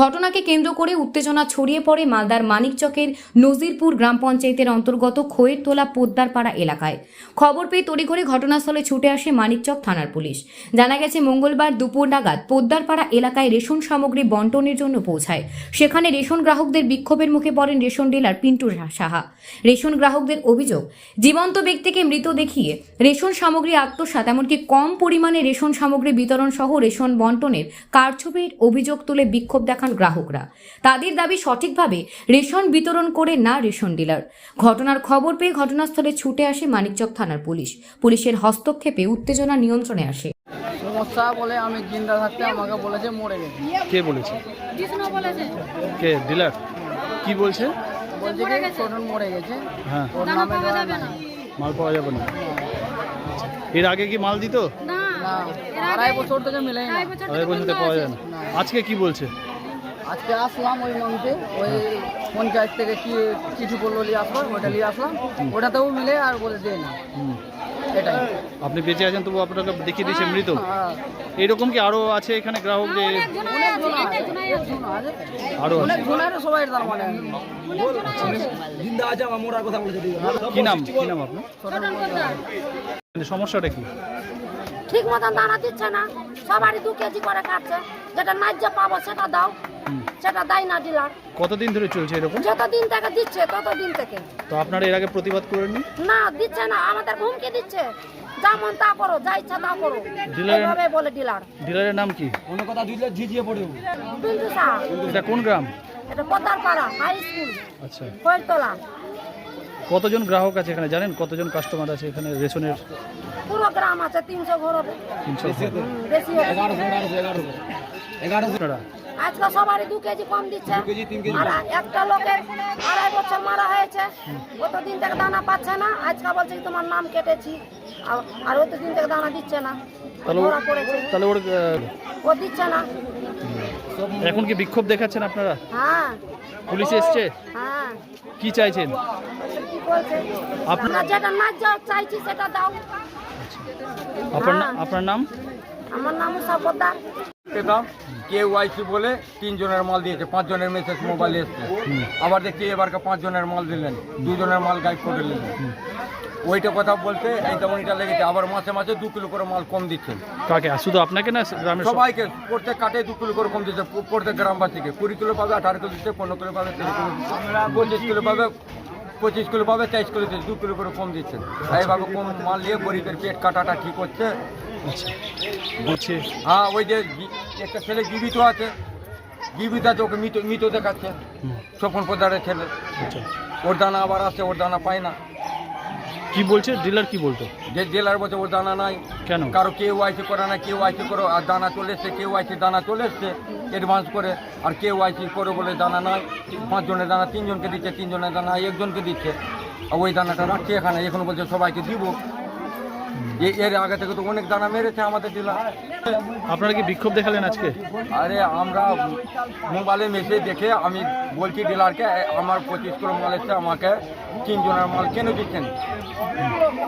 ঘটনাকে কেন্দ্র করে উত্তেজনা ছড়িয়ে পড়ে মালদার মানিকচকের নজিরপুর গ্রাম পঞ্চায়েতের অন্তর্গত খোয়েরতলা পোদ্দারপাড়া এলাকায়। খবর পেয়ে তড়িঘড়ি ঘটনাস্থলে ছুটে আসে মানিকচক থানার পুলিশ। জানা গেছে, মঙ্গলবার দুপুর নাগাদ পোদ্দারপাড়া এলাকায় রেশন সামগ্রী বন্টনের জন্য পৌঁছায়। সেখানে রেশন গ্রাহকদের বিক্ষোভের মুখে পড়েন ration dealer Pintu Saha. Ration গ্রাহকদের অভিযোগ, জীবন্ত ব্যক্তিকে মৃত দেখিয়ে রেশন সামগ্রী আত্মসাৎ, এমনকি কম পরিমাণে রেশন সামগ্রী বিতরণ সহ রেশন বন্টনের কারছবির অভিযোগ তুলে বিক্ষোভ দেখান গ্রাহকরা। তাদের দাবি সঠিকভাবে রেশন বিতরণ করে না রেশন ডিলার। ঘটনার খবর পেয়ে ঘটনাস্থলে ছুটে আসে মানিকচক থানার পুলিশ। পুলিশের হস্তক্ষেপে উত্তেজনা নিয়ন্ত্রণে আসে। সমস্যা বলে আমি জিন্দা থাকতে আমাকে বলেছে মরে গেছে। কে বলেছে? কে? ডিলার? কি বলছে? বলছে কি? ছোটন মরে গেছে। হ্যাঁ। ওর নামে। মাল পাওয়া যাবে না। এর আগে কি মাল দিত? না। আড়াই বছর থেকে মিলেই না। আড়াই বছরতে পাওয়া যায় না। আজকে কি বলছে? আজকে আসলাম ওই মন্দিরে ওই পঞ্চায়েত থেকে কি কিছু বলল নিয়ে আসলাম ওটা নিয়ে আসলাম। ওটাতেও মিলে আর বলে দেয় না। এটাই। আপনি বেঁচে আছেন তবু আপনাকে দেখিয়ে দিয়েছে মৃত। হ্যাঁ। এরকম কি আরও আছে এখানে গ্রাহক যে। আরও সবাই কি নাম? কি নাম আপনার? সমস্যাটা কি? ঠিক মতন দানা দিচ্ছে না। সবারই দু কেজি করে কাটছে যেটা ন্যায্য পাবো সেটা দাও। সেটা দেয় না ডিলার কতদিন ধরে চলছে এরকম? যতদিন থেকে দিচ্ছে ততদিন থেকে। তো আপনারা এর আগে প্রতিবাদ করেননি? না দিচ্ছে না আমাদের হুমকি দিচ্ছে। যেমন তা করো যা ইচ্ছা তা করো। ডিলার- এইভাবে বলে ডিলার ডিলারের নাম কি? বিন্দু শাহ এটা কোন গ্রাম? এটা পতার হাই স্কুল আচ্ছা। কৈতলা কতজন গ্রাহক আছে এখানে জানেন? কতজন কাস্টমার আছে এখানে রেশনের? পুরো গ্রাম আছে তিনশো ঘর হবে। তিনশো বেশি হবে। আজকে সবারই দু কেজি কম দিচ্ছে। আর একটা লোকের আড়াই বছর মারা হয়েছে। অতদিন থেকে দানা পাচ্ছে না। আজকে বলছে তোমার নাম কেটেছি। আর- অতদিন থেকে দানা দিচ্ছে না। তাহলে ও- ওর দিচ্ছে না। এখন কি বিক্ষোভ দেখাচ্ছেন আপনারা? হ্যাঁ। পুলিশ এসছে? হ্যাঁ। কি চাইছেন? আপনার- যেটা না চাইছি সেটা দাও। আপনার হ্যাঁ। আপনার নাম? আমার নাম সাপদার পেতাম কে ওয়াইসি বলে তিনজনের মাল দিয়েছে পাঁচজনের মেসেজ মোবাইল এসছে। আবার দেখি এবারকে পাঁচজনের মাল দিলেন দুজনের মাল গাইড করে নিলেন ওইটা কথা বলতে এই তেমন এটা লেগেছে আবার মাসে মাসে দু কিলো করে মাল কম দিচ্ছেন কাকে? শুধু আপনাকে না গ্রামের সবাইকে প্রত্যেক কাটে দু কিলো করে কম দিচ্ছে প্রত্যেক গ্রামবাসীকে। কুড়ি কিলো পাবে আঠারো কিলো দিচ্ছে পনেরো কিলো পাবে তেরো কিলো দিচ্ছে পঁচিশ কিলো পাবে পঁচিশ কিলো পাবে তেইশ কিলো দিচ্ছে দু কিলো করে কম দিচ্ছেন এইভাবে কম মাল নিয়ে গরিবের পেট কাটাটা ঠিক হচ্ছে। বলছে হ্যাঁ ওই যে একটা ছেলে জীবিত আছে। জীবিত আছে ওকে মৃত মৃত দেখাচ্ছে। স্বপন পোদারের ছেলে। আচ্ছা। ওর দানা আবার আসছে ওর দানা পায় না। কি বলছে? ডিলার কি বলতো? যে জেলার বলছে ওর দানা নাই। কেন? কারও কেউ আইসি করে না কেউ আইসি করো আর দানা চলে এসছে কেউ আইসি দানা চলে এসছে অ্যাডভান্স করে আর কেউ আইসি করে বলে দানা নাই। পাঁচজনের দানা তিনজনকে দিচ্ছে তিনজনের দানা একজনকে দিচ্ছে। আর ওই দানাটা রাখছি এখানে এখন বলছে সবাইকে দিব। এর আগে থেকে তো অনেক দানা মেরেছে আমাদের ডিলার আপনারা কি বিক্ষোভ দেখালেন আজকে? আরে আমরা মোবাইলে মেসেজ দেখে আমি বলছি ডিলারকে আমার পঁচিশ কিলো মাল এসছে আমাকে তিন জনের মাল কেন দিচ্ছেন।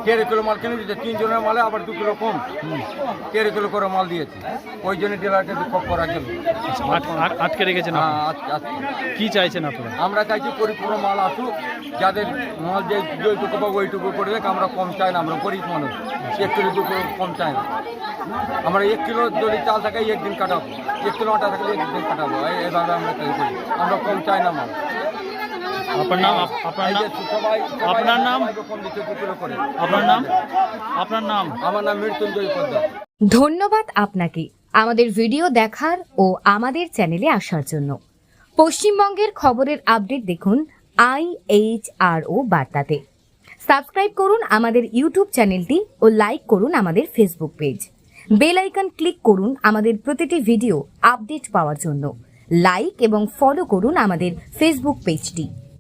তেরো কিলো মাল কেন দিচ্ছে তিন জনের মালে আবার দু কিলো কম। তেরো কিলো করে মাল দিয়েছে। ওই জন্য ডিলারকে বিক্ষোভ করা গেল আট- আট- আটকে রেখেছেন হ্যাঁ কি চাইছেন আপনারা? আমরা চাইছি পরিপূর্ণ মাল আসুক যাদের মাল যে যেটুকু পাবো ওইটুকু করে দেখ আমরা কম চাই না আমরা গরিব মানুষ। এক কিলো দু কিলো কম চাই না আমরা এক কিলো যদি চাল থাকে একদিন কাটাবো। এক কিলো আটা থাকলে একদিন কাটাবো। এই- এইভাবে আমরা তৈরি করি। আমরা কম চাই না মাল। আপনার নাম আপনার নাম? আপনার নাম? সবাইকে কম দিচ্ছে দু কিলো করে। আপনার নাম? আপনার নাম? আমার নাম মৃত্যুঞ্জয় পোদ্দার। ধন্যবাদ আপনাকে আমাদের ভিডিও দেখার ও আমাদের চ্যানেলে আসার জন্য। পশ্চিমবঙ্গের খবরের আপডেট দেখুন আই এইচ আর ও বার্তাতে। সাবস্ক্রাইব করুন আমাদের ইউটিউব চ্যানেলটি ও লাইক করুন আমাদের Facebook page bell icon click করুন আমাদের প্রতিটি ভিডিও আপডেট পাওয়ার জন্য। লাইক এবং ফলো করুন আমাদের ফেসবুক পেজটি